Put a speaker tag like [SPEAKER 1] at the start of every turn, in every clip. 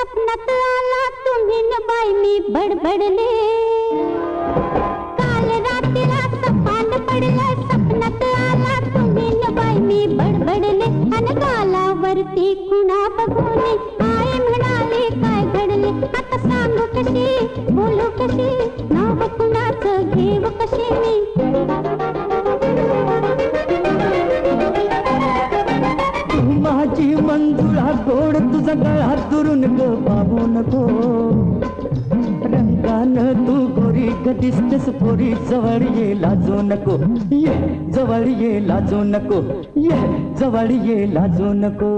[SPEAKER 1] स्वप्नात आला तुम्ही न बाई मी बडबडले. काल रात्रीला सपान पडलं आला तुम्ही न बाई मी
[SPEAKER 2] बडबडले. गालावरती कुणा आई म्हणाले काय घडले? आता सांगू कशी? बोलू कशी? नको रंगान तू गोरी दिसतेस पोरी जवळ ये लाजू नको. ये जवळ ये लाजू नको. ये जवळ ये लाजू नको.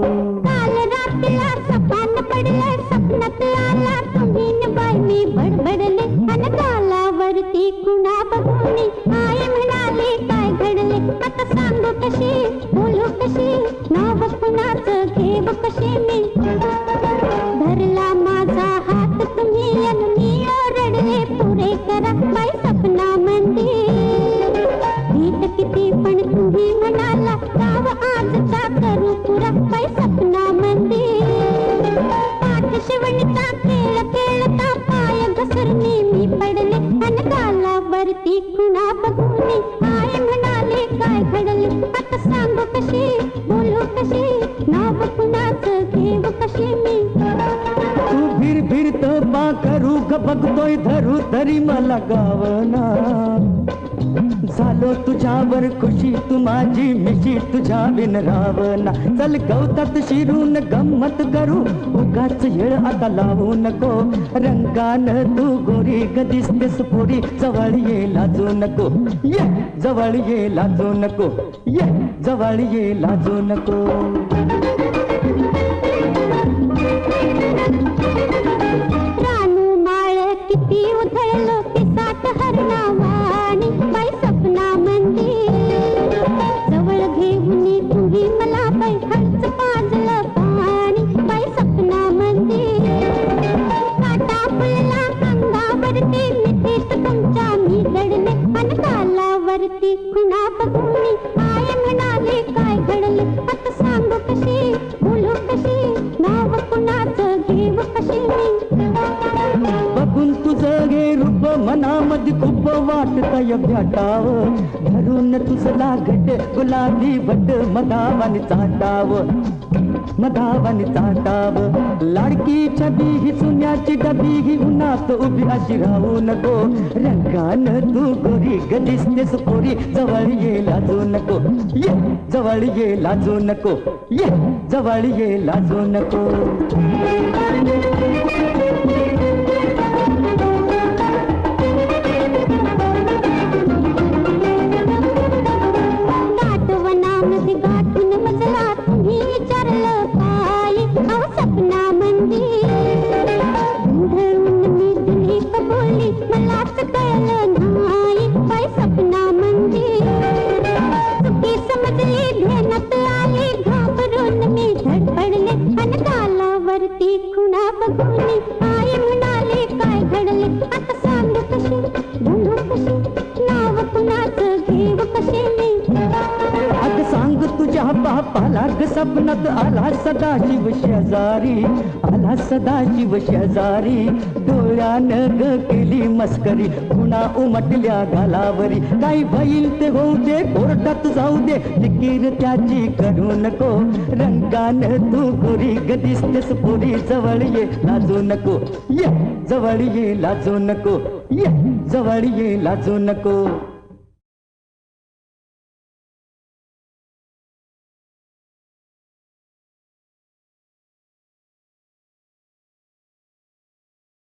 [SPEAKER 1] मी बडबडले कुणा म्हणाले काय घडले? आता सांगू कशी? बोलू कशी? नाव कुणाचं घेव कशी मी? खेळ खेळता पाय घसरणी मी पडले म्हणाले काय घडले? आता सांगू कशी? बोलू कशी? नाव कुणाचं घेऊ कशी मी?
[SPEAKER 2] तू भिर भिरत बा करू बघतोय धरू तरी मला गावना झालो तुझ्यावर खुशी तू माझी मिशी तुझ्या बिन रावना चल गवतात शिरून गंमत करू उगाच येळ आता लावू नको. रंगान तू गोरी ग दिसतेस पुरी जवळ ये लाजू नको. ये जवळ ये लाजू नको. ये जवळ ये लाजू नको. तुझं गे रूप मनामध्ये खूप वाटतय भेटाव धरून तुझला घट गुलाबी भट मधावानी चाटाव. मधावानी चाटाव. लाडकी छबी ही सुन्याची डबी ही उन्हात उभी अशी राहू नको. रंगान तू गोरी ग दिसतेस पोरी जवळ ये लाजू नको. ये जवळ ये लाजू नको. ये जवळ ये लाजू नको.
[SPEAKER 1] खुणा
[SPEAKER 2] बापाला सपनात आला सदा शिव शेजारी आला सदा शिव शेजारी. डोळ्यानं ग केली मस्करी पुन्हा उमटल्या घालावरी काही भईल ते होऊ दे कोर्टात जाऊ दे निकीर त्याची करू नको. रंगानं तू पुरी ग दिसतेस पुरी जवळ ये लाजू नको. ये जवळ ये लाजू नको. ये जवळ ये लाजू नको.